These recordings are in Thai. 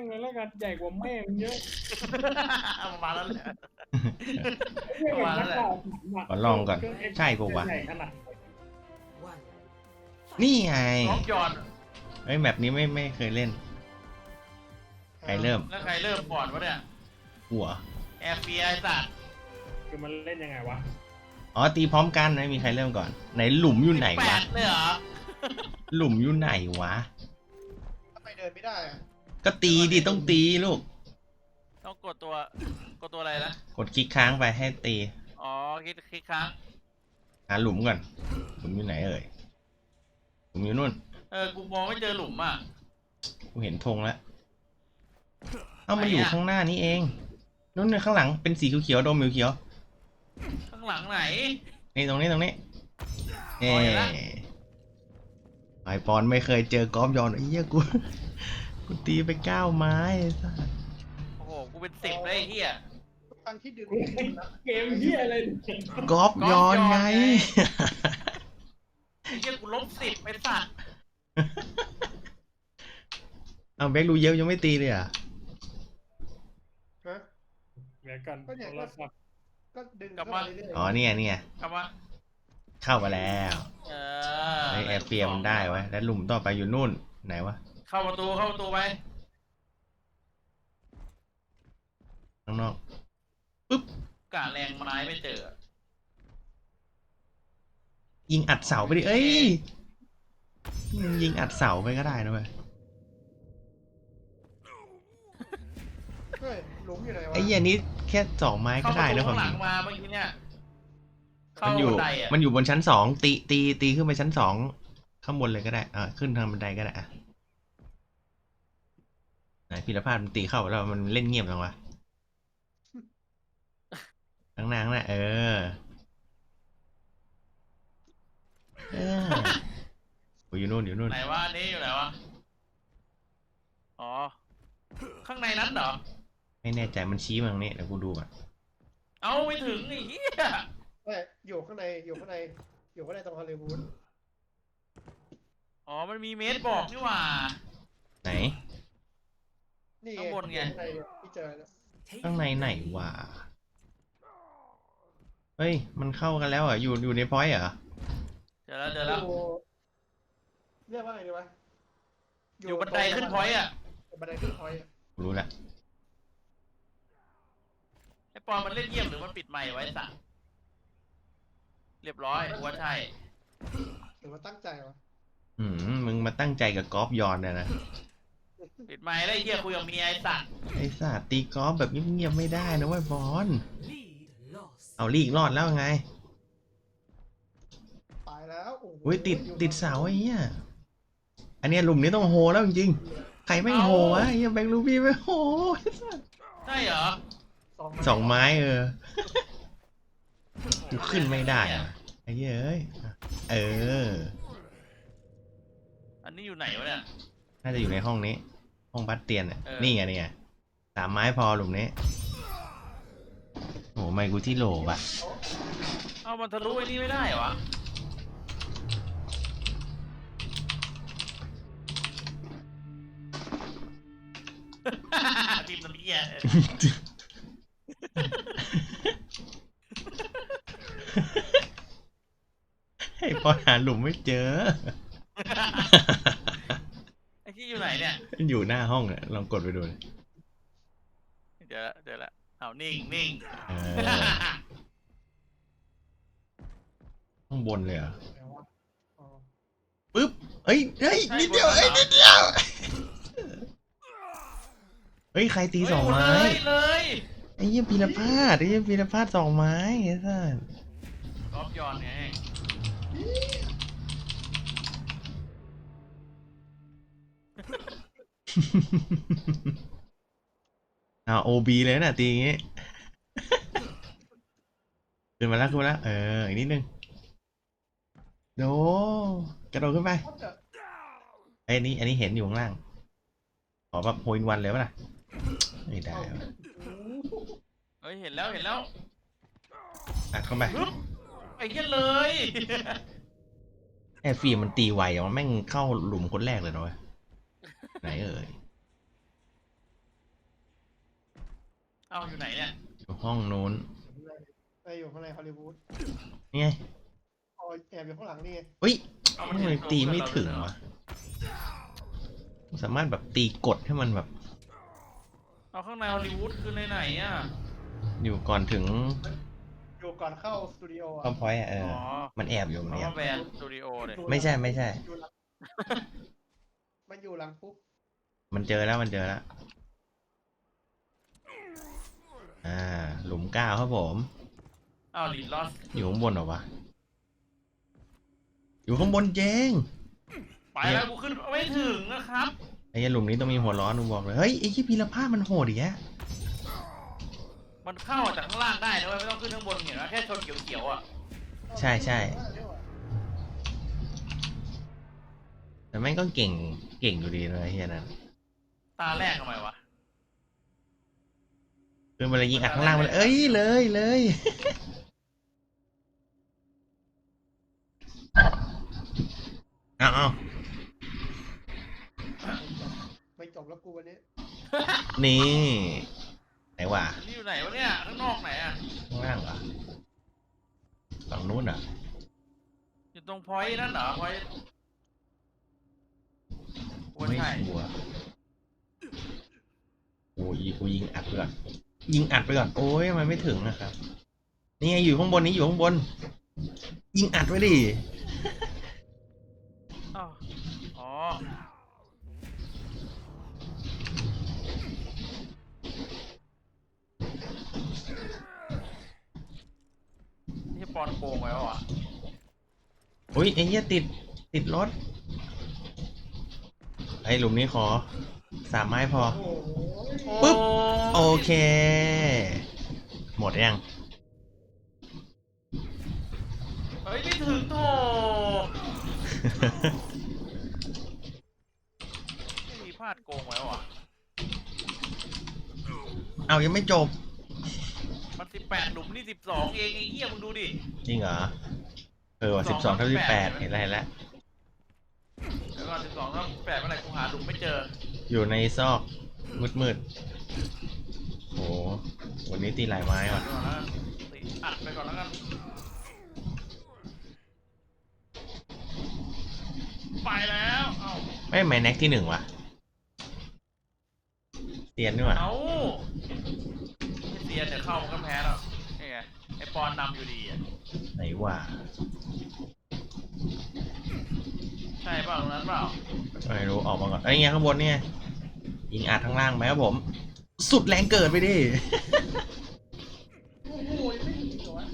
งเลยแล้วกันใหญ่กว่าแม่งเยอะประมาณนั้นแหละเรื่องนักข่าวขอลองก่อน ใช่ปะวะใหญ่ขนาดนี่ไงน้องจอนเฮ้ยแบบนี้ไม่ไม่เคยเล่น ใครเริ่ม แล้วใครเริ่มก่อนวะเนี่ย หัวแอร์เฟียไอ้สัตว์คือมันเล่นยังไงวะ อ๋อตีพร้อมกันไม่มีใครเริ่มก่อน ไหนหลุมอยู่ไหนแปวะดเลยเหรอหลุมอยู่ไหนวะทำไมเดินไม่ได้อะ ก็ตีดิต้องตีลูก ต้องกดตัว กดตัวอะไรนะกดคลิกค้างไปให้ตีอ๋อคลิกคลิกค้างหาหลุมก่อนหลุมอยู่ไหนเอ่ยหลุมอยู่นู่น เออกูมองไม่เจอหลุมอะกูเห็นธงแล้วเอ้ามันอยู่ไหนอะข้างหน้านี้เองนู่นน่ะข้างหลังเป็นสีเขียวๆโดมเขียวข้างหลังไหน ๆนี่ตรงนี้ตรงนี้เอ๊อ๋อเห็นละไอปอนไม่เคยเจอกอล์ฟยอนไอ้เหี้ยกู กูตีไปเก้าไม้ไอ้สัสโอ้โห กูเป็นสิบเลยไอ้เฮียทุกครั้งที่ดึงนะเกมเฮียอะไรเนี่ยกอล์ฟยอนไงไอ้เฮียกูลบสิบไอ้สัตว์เอาแบ็กดูเยอะยังไม่ตีเลยอะฮะ เดี๋ยวก่อนก็เนี่ย โทรศัพท์ก็ดึงเข้ามาเรื่อยๆอ๋อเนี่ยเนี่ยคำว่าเข้ามาแล้วเออไอแอร์เฟียมันได้ไว้แล้วหลุมต่อไปอยู่นู่นไหนวะ เข้าประตูเข้าประตูไปข้างนอกกาแรงไม้ไม่เจอ ยิงอัดเสาไปดิเอ้ยยิงอัดเสาไปก็ได้นะเว้ยเฮ้ยหลุมอยู่ไหนวะไอ้เหี้ยนี้แค่สองไม้เข้าก็ประได้ตูนะควาข้ามงหจลัริงงมาเมื่อกี้เนี่ยเข้ามันอยู่บันไดอะมันอยู่บนชั้นสองตีตีตีขึ้นไปชั้นสองข้างบนเลยก็ได้อ่าขึ้นทางบันไดก็ได้อะไหน พิรพาดมันตีเข้าแล้วมันเล่นเงียบจังวะข้างหน้าข้างหน้าเออ เออโอ้ยอยู่นู่นอยู่นู่นไหนวะอันนี้อยู่ไหนวะอ๋อ ข้างในนั้นเหรอ ไม่แน่ใจมันชี้มาตรงนี้เดี๋ยวกูดูก่อนเอาไม่ถึงไอ้เหี้ยเฮ้ยอยู่ข้างในอยู่ข้างในอยู่ข้างในตรงฮอลลีวูดอ๋อมันมีเมตรบอกนี่หว่า ไหน นี่ข้างบนไงอยู่ข้างในเนี่ยที่เจอเนี่ยข้างในไหนวะ เฮ้ย มันเข้ากันแล้วเหรอะอยู่อยู่ในพอยต์เหรอเจอแล้วเจอแล้วอยู่เรียกว่าไงดีวะอยู่บันไดขึ้นพอยต์อะบันไดขึ้นพอยต์อะรู้ละไอ้ปอนมันเล่นเยี่ยมหรือมันปิดไมค์ไว้สักเรียบร้อยกูว่าใช่หรือว่าตั้งใจวะ อืมมึงมาตั้งใจกับกอล์ฟยอนเนี่ยนะ ปิดไมค์แล้วไอ้เหี้ยคุยกับเมียไอ้สัตว์ไอ้สัตว์ตีกอล์ฟแบบเงียบๆไม่ได้นะเว้ยบอลเอาลีกรอดแล้วไง ตายแล้วโอ้โหอุ้ยติดอยู่ติดเสาไอ้เหี้ย อันเนี้ยหลุมนี้ต้องโฮแล้วจริงๆ ใครไม่งโฮวะไอ้เหี้ยแบงค์ลูบี้ไม่งโฮไอ้สัตว์ใช่เหรอสองสองไม้เออกูขึ้นไม่ได้อะไอ้เหี้ยเอ้ยเออ อันนี้อยู่ไหนวะเนี่ยน่าจะอยู่ในห้องนี้ ห้องบัตเตียนอะ เออ นี่ไงนี่ไงสามไม้พอหลุมนี้ โอ้ไม่กูที่โหลบอะ เอามันทะลุไอ้นี่ไม่ได้เหรอวะทีมน้ำเหี้ยให้พอหาหลุมไม่เจอไอ้ที่อยู่ไหนเนี่ย มันอยู่หน้าห้องเนี่ยลองกดไปดูเลยเดี๋ยวละเดี๋ยวละเอานิ่งนิ่งเออข้างบนเลยเหรอไหนวะอ๋อปึ๊บเฮ้ยเฮ้ยนิดเดียวเฮ้ยนิดเดียวเฮ้ยใครตีสองไม้เลยเลยไอ้เหี้ยพีรพาดไอ้เหี้ยพีรพาดสองไม้ไอ้สัสกอล์ฟยอนไง อ่าโอบีเลยน่ะตีอย่างงี้ ขึ้นมาแล้วขึ้นมาแล้ว เออ อีกนิดนึงโดกระโดดขึ้นไปเขาจะไอ้ยอันนี้อันนี้เห็นอยู่ข้างล่าง ขอแบบโฮอินวันเลยปะล่ะไม่ได้วะเฮ้ยเห็นแล้วเห็นแล้วอัดเข้าไปปึ๊บไอ้เหี้ยเลย แอร์ฟิล์มมันตีไวอะมันแม่งเข้าหลุมคนแรกเลยนะเว้ย ไหนเอ่ยเอ้าอยู่ไหนเนี่ยอยู่ห้องนู้นไอ้อยู่ข้างในฮอลลีวูดนี่ไงอ๋อแอบอยู่ข้างหลังนี่ไงอุ้ยเอ้าทำไมตีไม่ถึงวะสามารถแบบตีกดให้มันแบบ เอาข้างในฮอลลีวูดคือในไหนอะอยู่ก่อนถึงอยู่ก่อนเข้าสตูดิโอคอมอะพอยต์อะเออ อ๋อมันแอบอยู่เพมันราะแอว่าบแบรนด์สตูดิโอเลย ไม่ใช่ไม่ใช่ อยู่หลัง มันอยู่หลังปุ๊บมันเจอแล้วมันเจอแล้ว อ่า หลุมเก้าครับผมเอ้าลีดลอสอยู่ข้างบนเหรอวะ อยู่ข้างบนเจง ไปแล้วกูขึ้นไม่ถึงนะครับ ไอ้เหี้ยหลุมนี้ต้องมีหัวร้อนมึงบอกเลย เฮ้ย ไอ้ที่พีรพาดมันโหดอีกแยะมันเข้าจากข้างล่างได้นะเว้ยไม่ต้องขึ้นข้างบนเห็นไหมแค่ชนเขียวๆอะใช่ใช่ แต่แม่งก็เก่ง เก่งอยู่ดีเลยไอ้เฮียนั้นตาแรกทำไมวะ คือเวลายิงอัดข้างล่างมันเอ้ยเลยเลย เอาเอาไม่จบแล้วกูวันนี้นี่ไหนวะนี่อยู่ไหนวะเนี่ย ข้างนอกไหนอะ ข้างล่างเหรอฝั่งนู้นเหรอะอยู่ตรงพอยต์นั่นเหรอพอยต์โอ้ย ไม่ใช่ชัวร์โอ้ยกูยิงอัดไปก่อนยิงอัดไปก่อนโอ้ยทำไมไม่ถึงนะครับนี่ไงอยู่ข้างบนนี้อยู่ข้างบน ยิงอัดไว้ดิอ้าวอ๋อนี่ปอนโกงไว้ปะวะอุ้ยไอ้เหี้ยติดติดรถ ไอ้หลุมนี้ขอสามไม้พอโอ้โหปึ๊บ โอเค หมดยัง เฮ้ยไม่ถึงโถไม่มีพลาดโกงไว้ปะวะเอายังไม่จบ มันสิบแปดหลุมนี่สิบสองเองไอ้เหี้ยมึงดูดิ จริงเหรอ เออสิบสองเท่าที่แปดเห็นแล้วเห็นแล้วเดี๋ยว ก่อนสิบสองแล้วแปดเมื่อไหร่กูหาหลุมไม่เจอ อยู่ในซอกมืดมืดๆโอ้วันนี้ตีหลายไม้ก่อว่ะนแล้วกันตีอัดไปก่อนแล้วกัน ไปแล้ว เอ้า ไม่ไม่แน็กที่หนึ่งว่ะเตียนนี่ว่ะเอ้าไอ้เซียนเดี๋ยวเข้ามันก็แพ้แล้วนี่ไงไอปอนนำอยู่ดีอะไหนว่ะใช่เปล่าตรงนั้นเปล่าไม่รู้ออกมาก่อนไอ้ยเงี้ยข้างบนเนี่ยยิงอัดข้างล่างไหมครับผม สุดแรงเกิดไปดิ โอ้โหยังไม่ถึงอีกเหรอวะ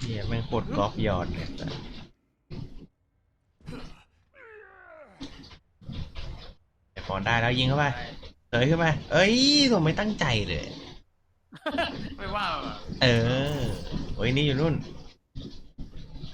เฮียแม่งโคตรกอล์ฟยอดเลยไอปอนได้แล้วยิงเข้าไปใช่เสยขึ้นไปเอ้ยผมไม่ตั้งใจเลย ไม่ว่ามันอะเออโอ้ยนี่อยู่นู่น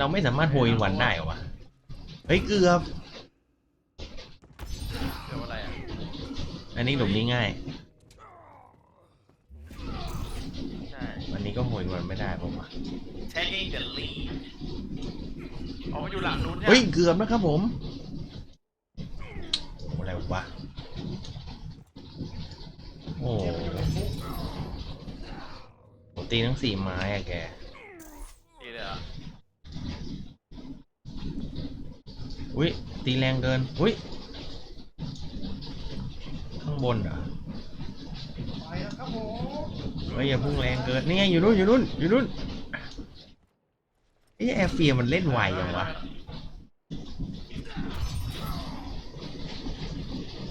เราไม่สามารถโฮยวันได้เหรอวะ เฮ้ย เกือบ เดี๋ยวอะไรอะอันนี้หลุมนี้ง่าย ใช่วันนี้ก็โฮยวันไม่ได้ผมว่ะ taking the lead ออกมาอยู่หลังนู้นใช่ไหมเฮ้ย เกือบนะครับผมโอ้อะไรวะ โอ้โหผมตีทั้งสี่ไม้อะแก ดีเลยเหรอ อุ้ยตีแรงเกิน อุ้ยข้างบนเหรอไปแล้วครับผมเฮ้ยอย่าพุ่งแรงเกิน นี่ไงอยู่นู่นอยู่นู่นอยู่นู่นไอ้แอร์เฟียมันเล่นไวยังวะ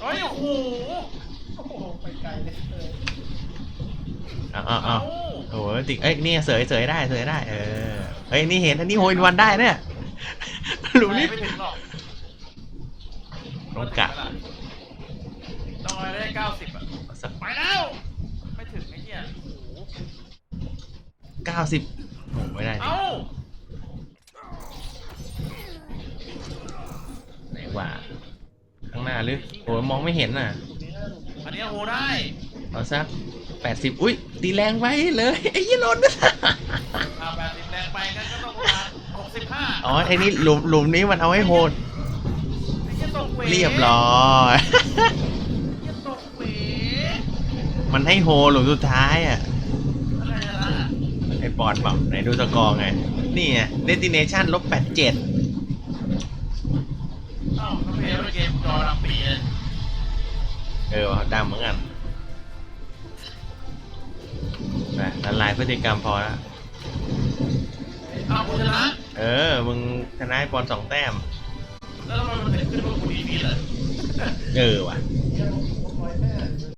เฮ้ยโอ้โหโอ้โหไปไกลเลยเอออ้าวอ้าวอ้าเอ้าวโอ้โหติเอ้ยนี่เสยเสยได้เสยได้ เออเฮ้ยนี่เห็นอันนี้โฮยวันได้เนี่ยหลุมนี้ไม่ถึงหรอก ต้องกะต้องอะไรได้เก้าสิบอะสักไปแล้ว ไม่ถึงไอ้เหี้ยโอ้โหเก้าสิบโอ้ไม่ได้ดิเอ้าไหนว่าข้างหน้าหรือโอ้มองไม่เห็นน่ะนี่นะอันนี้โหได้เอาสักแปดสิบอุ้ยตีแรงไปเลยไอ้ยี่หล่นอ่าแปดสิบแรงไปงั้นก็ต้องประมาณหกสิบห้าอ๋อไอ้นี่หลุมหลุมนี้มันเอาให้โหดไอ้เหี้ยตก วเรียบร้อยเหี้ยตกเวมันให้โฮหลุมสุดท้ายอะ อะไรนะไอปอนบอกไหนดูสกอร์ไง นี่ไง destination ลบแปดเจ็ดอ้าวก็เพลย์เกมจอดำปีเลยเออว่ะดำเหมือนกันไปละลายพฤติกรรมพอแล้วอ้าวคุณชนะเออ มึงชนะไอ้ปอนสองแต้ม แล้วทำไมมันถึงขึ้นว่า เลยเออว่ะ